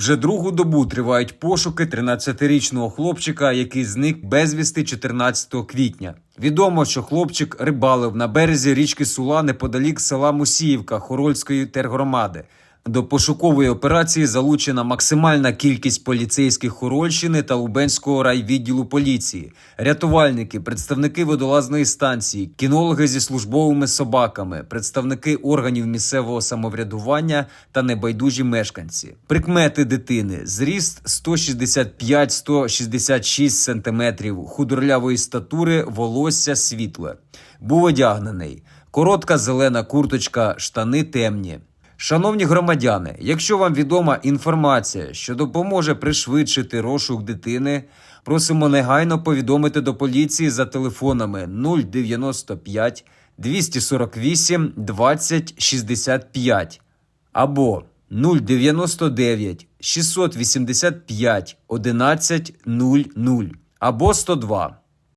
Вже другу добу тривають пошуки 13-річного хлопчика, який зник безвісти 14 квітня. Відомо, що хлопчик рибалив на березі річки Сула неподалік села Мусіївка Хорольської тергромади. До пошукової операції залучена максимальна кількість поліцейських Хорольщини та Лубенського райвідділу поліції, рятувальники, представники водолазної станції, кінологи зі службовими собаками, представники органів місцевого самоврядування та небайдужі мешканці. Прикмети дитини: зріст 165-166 см, худорлявої статури, волосся світле. Був одягнений. Коротка зелена курточка, штани темні. Шановні громадяни, якщо вам відома інформація, що допоможе пришвидшити розшук дитини, просимо негайно повідомити до поліції за телефонами 095 248 20 65 або 099 685 11 00 або 102.